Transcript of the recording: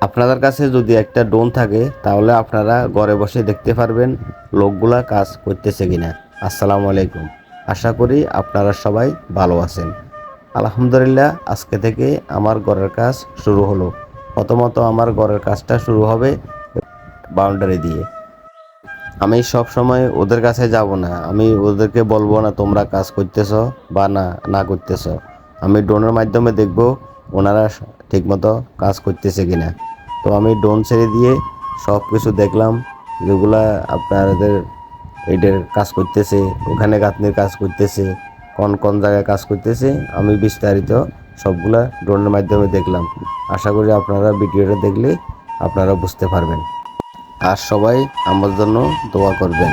আপনাদের কাছে যদি একটা ড্রোন থাকে, তাহলে আপনারা ঘরে বসে দেখতে পারবেন লোকগুলা কাজ করতেছে কিনা। আসসালামু আলাইকুম। আশা করি আপনারা সবাই ভালো আছেন। আলহামদুলিল্লাহ, আজকে থেকে আমার ঘরের কাজ শুরু হলো। প্রথমত আমার ঘরের কাজটা শুরু হবে বাউন্ডারি দিয়ে। আমি সব সময় ওদের কাছে যাব না। আমি ওদেরকে বলব না তোমরা কাজ করতেছ বা না না করতেছ। আমি ড্রোনের মাধ্যমে দেখব ওনারা ঠিকমতো কাজ করতেছে কিনা। তো আমি ড্রোন ছেড়ে দিয়ে সব কিছু দেখলাম, যেগুলা আপনাদের এটার কাজ করতেছে, ওখানে গাঁথনির কাজ করতেছে, কোন কোন জায়গায় কাজ করতেছে, আমি বিস্তারিত সবগুলা ড্রোনের মাধ্যমে দেখলাম। আশা করি আপনারা ভিডিওটা দেখলে আপনারা বুঝতে পারবেন। আর সবাই আমার জন্য দোয়া করবেন।